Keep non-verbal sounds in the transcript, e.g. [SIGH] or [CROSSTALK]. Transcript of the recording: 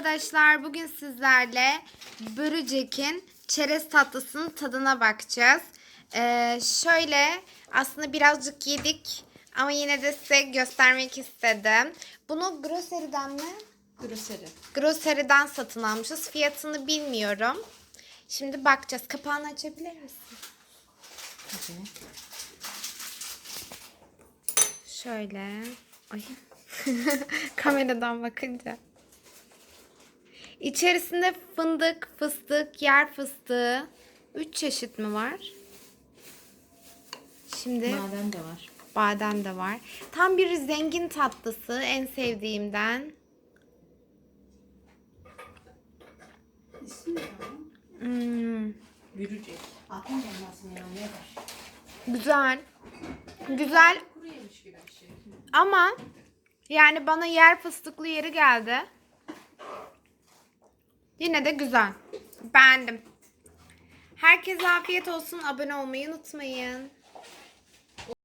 arkadaşlar bugün sizlerle Börücek'in çerez tatlısının tadına bakacağız. Ee, şöyle aslında birazcık yedik ama yine de size göstermek istedim. Bunu Grocery'den mi? Groseri. Grocery'den satın almışız. Fiyatını bilmiyorum. Şimdi bakacağız. Kapağını açabilir misin? Şöyle. Ay. [LAUGHS] Kameradan bakınca. İçerisinde fındık, fıstık, yer fıstığı. Üç çeşit mi var? Şimdi Maden de var. badem de var. Tam bir zengin tatlısı. En sevdiğimden. Hmm, ya ne var? güzel. Güzel Kuru yemiş gibi bir şey. ama yani bana yer fıstıklı yeri geldi. Yine de güzel. Beğendim. Herkese afiyet olsun. Abone olmayı unutmayın.